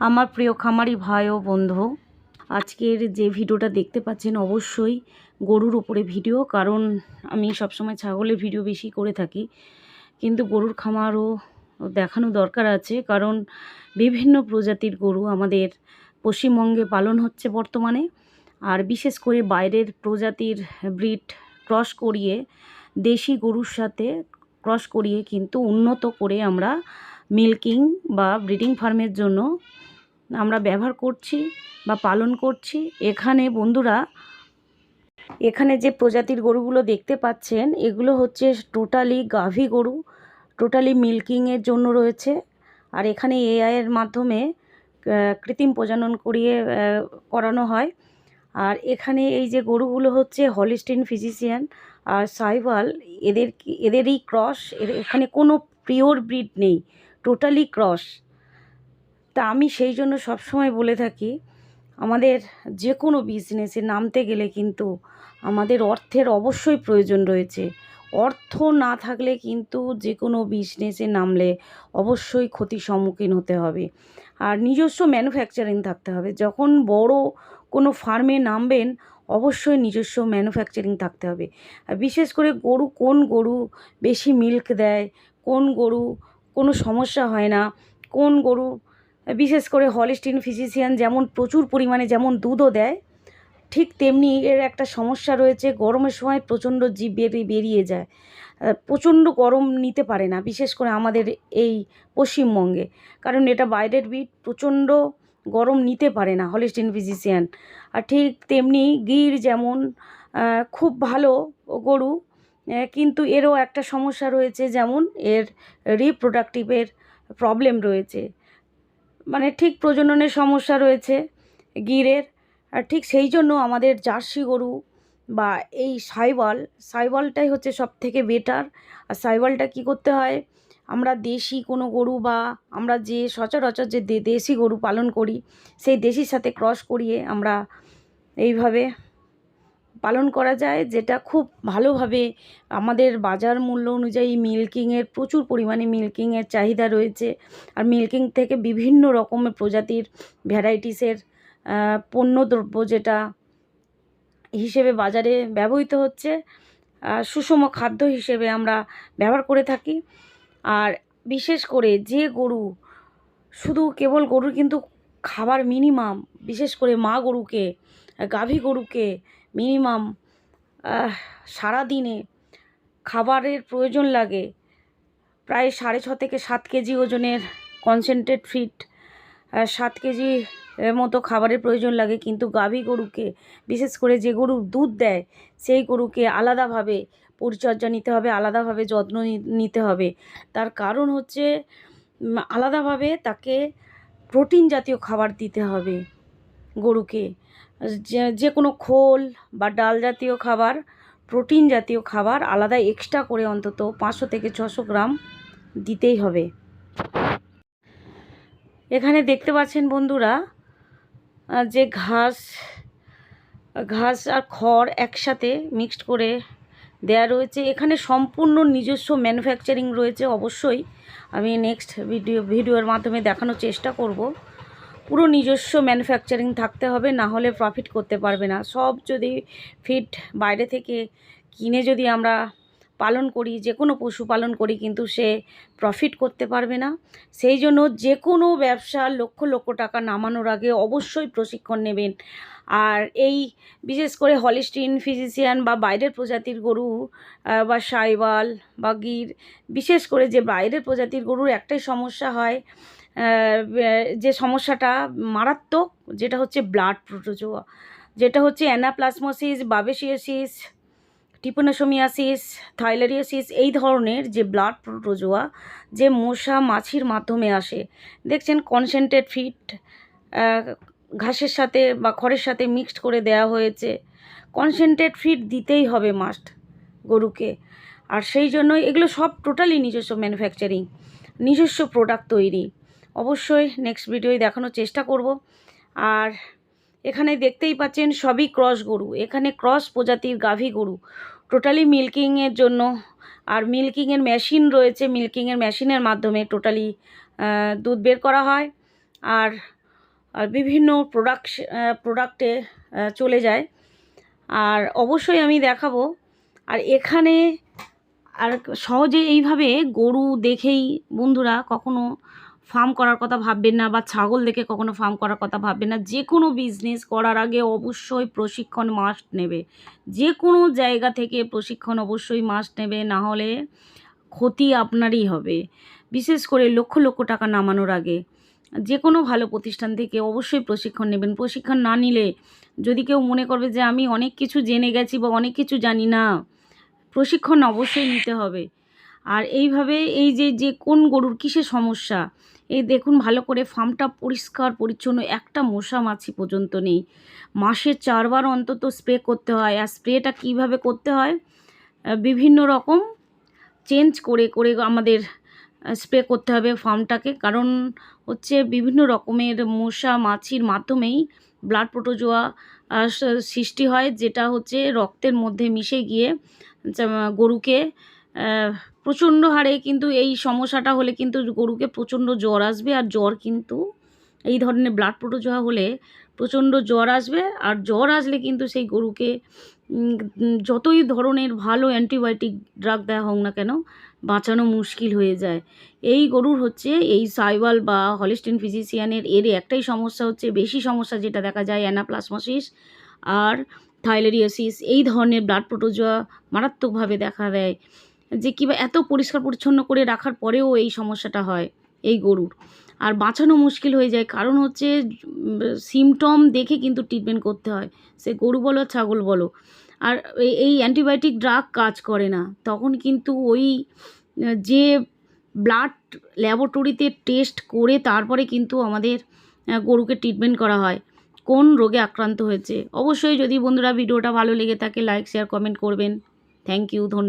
আমার প্রিয় খামারি ভাই ও বন্ধু, আজকের যে ভিডিওটা দেখতে পাচ্ছেন অবশ্যই গরুর উপরে ভিডিও, কারণ আমি সবসময় ছাগলের ভিডিও বেশি করে থাকি। কিন্তু গরুর খামারও দেখানো দরকার আছে, কারণ বিভিন্ন প্রজাতির গরু আমাদের পশ্চিমবঙ্গে পালন হচ্ছে বর্তমানে। আর বিশেষ করে বাইরের প্রজাতির ব্রিড ক্রস করিয়ে, দেশি গরুর সাথে ক্রস করিয়ে কিন্তু উন্নত করে আমরা মিল্কিং বা ব্রিডিং ফার্মের জন্য আমরা ব্যবহার করছি বা পালন করছি, এখানে বন্ধুরা, এখানে যে প্রজাতির গরুগুলো দেখতে পাচ্ছেন, এগুলো হচ্ছে টোটালি গাভী গরু, টোটালি মিল্কিংয়ের জন্য রয়েছে। আর এখানে এআইয়ের মাধ্যমে কৃত্রিম প্রজনন করিয়ে করানো হয়। আর এখানে এই যে গরুগুলো হচ্ছে হলিস্টিন ফিজিশিয়ান আর সাইভাল, এদের এদেরই ক্রস এখানে কোনো পিওর ব্রিড নেই, টোটালি ক্রস। তা আমি সেই জন্য সবসময় বলে থাকি, আমাদের যে কোনো বিজনেসে নামতে গেলে কিন্তু আমাদের অর্থের অবশ্যই প্রয়োজন রয়েছে। অর্থ না থাকলে কিন্তু যে কোনো বিজনেসে নামলে অবশ্যই ক্ষতির সম্মুখীন হতে হবে। আর নিজস্ব ম্যানুফ্যাকচারিং থাকতে হবে। যখন বড় কোনো ফার্মে নামবেন, অবশ্যই নিজস্ব ম্যানুফ্যাকচারিং থাকতে হবে। আর বিশেষ করে গরু, কোন গরু বেশি মিল্ক দেয়, কোন গরু কোনো সমস্যা হয় না, কোন গরু বিশেষ করে হলিস্টিন ফিজিশিয়ান যেমন প্রচুর পরিমাণে যেমন দুধও দেয়, ঠিক তেমনি এর একটা সমস্যা রয়েছে, গরমের সময় প্রচণ্ড জীব বেরিয়ে বেরিয়ে যায়। প্রচণ্ড গরম নিতে পারে না, বিশেষ করে আমাদের এই পশ্চিমবঙ্গে। কারণ এটা বাইরের বিট প্রচণ্ড গরম নিতে পারে না হলিস্টিন ফিজিশিয়ান। আর ঠিক তেমনি গির যেমন খুব ভালো গরু কিন্তু এরও একটা সমস্যা রয়েছে যেমন এর রিপ্রোডাক্টিভের প্রবলেম রয়েছে। মানে ঠিক প্রজননের সমস্যা রয়েছে গিরের, আর ঠিক সেই জন্য আমাদের জার্সি গরু বা এই সাইবল সাইবলটাই হচ্ছে সব থেকে বেটার আর সাইবলটা কি করতে হয়? আমরা দেশি কোনো গরু বা আমরা যে সচরাচর যে দেশি গরু পালন করি, সেই দেশির সাথে ক্রস করিয়ে আমরা এইভাবে পালন করা যায়, যেটা খুব ভালোভাবে আমাদের বাজার মূল্য অনুযায়ী মিল্কিংয়ের প্রচুর পরিমাণে মিল্কিংয়ের চাহিদা রয়েছে। আর মিল্কিং থেকে বিভিন্ন রকমের প্রজাতির ভ্যারাইটিসের পণ্যদ্রব্য যেটা হিসেবে বাজারে ব্যবহৃত হচ্ছে সুষম খাদ্য হিসেবে আমরা ব্যবহার করে থাকি। আর বিশেষ করে যে গরু, শুধু কেবল গরুর কিন্তু খাবার মিনিমাম, বিশেষ করে মা গরুকে, গাভী গরুকে মিনিমাম সারাদিনে খাবারের প্রয়োজন লাগে। প্রায় সাড়ে ছ থেকে সাত কেজি ওজনের কনসেন্ট্রেট ফিট সাত কেজি মতো খাবারের প্রয়োজন লাগে। কিন্তু গাভী গরুকে, বিশেষ করে যে গরু দুধ দেয়, সেই গরুকে আলাদাভাবে পরিচর্যা নিতে হবে, আলাদাভাবে যত্ন নিতে হবে। তার কারণ হচ্ছে আলাদাভাবে তাকে প্রোটিন জাতীয় খাবার দিতে হবে গরুকে। যে কোনো খোল বা ডাল জাতীয় খাবার, প্রোটিন জাতীয় খাবার আলাদা এক্সট্রা করে অন্তত পাঁচশো থেকে ছশো গ্রাম দিতেই হবে। এখানে দেখতে পাচ্ছেন বন্ধুরা যে ঘাস ঘাস আর খড় একসাথে মিক্সড করে দেয়া রয়েছে। এখানে সম্পূর্ণ নিজস্ব ম্যানুফ্যাকচারিং রয়েছে। অবশ্যই আমি নেক্সট ভিডিও ভিডিওর মাধ্যমে দেখানোর চেষ্টা করব। পুরো নিজস্ব ম্যানুফ্যাকচারিং থাকতে হবে, না হলে প্রফিট করতে পারবে না। সব যদি ফিট বাইরে থেকে কিনে যদি আমরা পালন করি, যে কোনো পশু পালন করি, কিন্তু সে প্রফিট করতে পারবে না। সেই জন্য যে কোনো ব্যবসা লক্ষ লক্ষ টাকা নামানোর আগে অবশ্যই প্রশিক্ষণ নেবেন। আর এই বিশেষ করে হলিস্টিন ফিজিশিয়ান বা বাইরের প্রজাতির গরু বা সাইওয়াল বা গির, বিশেষ করে যে বাইরের প্রজাতির গরুর একটাই সমস্যা হয় যে সমস্যাটা মারাত্মক, যেটা হচ্ছে ব্লাড প্রোটোজোয়া যেটা হচ্ছে অ্যানাপ্লাসমোসিস বাবেসিয়াসিস টিপোনাসোমিয়াসিস থাইলেরিয়াসিস এই ধরনের যে ব্লাড প্রোটোজোয়া যে মশা মাছির মাধ্যমে আসে। দেখছেন কনসেন্ট্রেট ফিট ঘাসের সাথে বা খড়ের সাথে মিক্সড করে দেওয়া হয়েছে। কনসেন্ট্রেট ফিট দিতেই হবে মাস্ট গরুকে। আর সেই জন্য এগুলো সব টোটালি নিজস্ব ম্যানুফ্যাকচারিং নিজস্ব প্রোডাক্ট তৈরি। অবশ্যই নেক্সট ভিডিওয় দেখানোর চেষ্টা করব। আর এখানে দেখতেই পাচ্ছেন সবই ক্রস গরু। এখানে ক্রস প্রজাতির গাভী গরু। টোটালি মিল্কিংয়ের জন্য আর মিল্কিংয়ের মেশিন রয়েছে। মিল্কিংয়ের মেশিনের মাধ্যমে টোটালি দুধ বের করা হয় আর আর বিভিন্ন প্রোডাক্ট প্রোডাক্টে চলে যায়। আর অবশ্যই আমি দেখাবো। আর এখানে আর সহজে এইভাবে গরু দেখেই বন্ধুরা কখনো ফার্ম করার কথা ভাববেন না বা ছাগল দেখে কখনো ফার্ম করার কথা ভাববেন না। যে কোনো বিজনেস করার আগে অবশ্যই প্রশিক্ষণ মাস্ট নেবে। যে কোনো জায়গা থেকে প্রশিক্ষণ অবশ্যই মাস্ট নেবে, না হলে ক্ষতি আপনারই হবে। বিশেষ করে লক্ষ লক্ষ টাকা নামানোর আগে। যে কোনো ভালো প্রতিষ্ঠান থেকে অবশ্যই প্রশিক্ষণ নেবেন। প্রশিক্ষণ না নিলে যদি কেউ মনে করবে যে আমি অনেক কিছু জেনে গেছি বা অনেক কিছু জানি না, প্রশিক্ষণ অবশ্যই নিতে হবে। আর এইভাবে এই যে যে কোন গরুর কিসের সমস্যা এই দেখুন ভালো করে ফার্মটা পরিষ্কার, পরিচ্ছন্ন, একটা মশা মাছি পর্যন্ত নেই। মাসে চারবার অন্তত স্প্রে করতে হয়। আর স্প্রেটা কীভাবে করতে হয়? বিভিন্ন রকম চেঞ্জ করে করে আমাদের স্প্রে করতে হবে ফার্মটাকে কারণ হচ্ছে বিভিন্ন রকমের মশা মাছির মাধ্যমেই ব্লাড প্রোটোজোয়া সৃষ্টি হয়, যেটা হচ্ছে রক্তের মধ্যে মিশে গিয়ে গরুকে প্রচণ্ড হারে কিন্তু এই সমস্যাটা হলে কিন্তু গরুকে প্রচণ্ড জ্বর আসবে আর জ্বর কিন্তু এই ধরনের ব্লাড প্রোটোজোয়া হলে প্রচণ্ড জ্বর আসবে আর জ্বর আসলে কিন্তু সেই গরুকে যতই ধরনের ভালো অ্যান্টিবায়োটিক ড্রাগ দেওয়া হোক না কেন, বাঁচানো মুশকিল হয়ে যায়। এই গরুর হচ্ছে এই সাইওয়াল বা হলিস্টিন ফিজিশিয়ানের এর একটাই সমস্যা হচ্ছে বেশি সমস্যা যেটা দেখা যায় অ্যানাপ্লাসমাসিস আর থাইলেরিয়াসিস এই ধরনের ব্লাড প্রোটোজোয়া মারাত্মকভাবে দেখা দেয়। যে কিবা এত পরিষ্কার পরিচ্ছন্ন করে রাখার পরেও এই সমস্যাটা হয়, এই গরুর। আর বাঁচানো মুশকিল হয়ে যায়, কারণ হচ্ছে সিমটম দেখে কিন্তু ট্রিটমেন্ট করতে হয়। সে গরু বলো, ছাগল বলো। আর এই- এই অ্যান্টিবায়োটিক ড্রাগ কাজ করে না। তখন কিন্তু ওই, যে ব্লাড ল্যাবরেটরিতে টেস্ট করে তারপরে কিন্তু আমাদের গরুকে ট্রিটমেন্ট করা হয়। কোন রোগে আক্রান্ত হয়েছে? অবশ্যই যদি বন্ধুরা ভিডিওটা ভালো লেগে থাকে লাইক শেয়ার কমেন্ট করবেন। থ্যাংক ইউ ধন্যবাদ।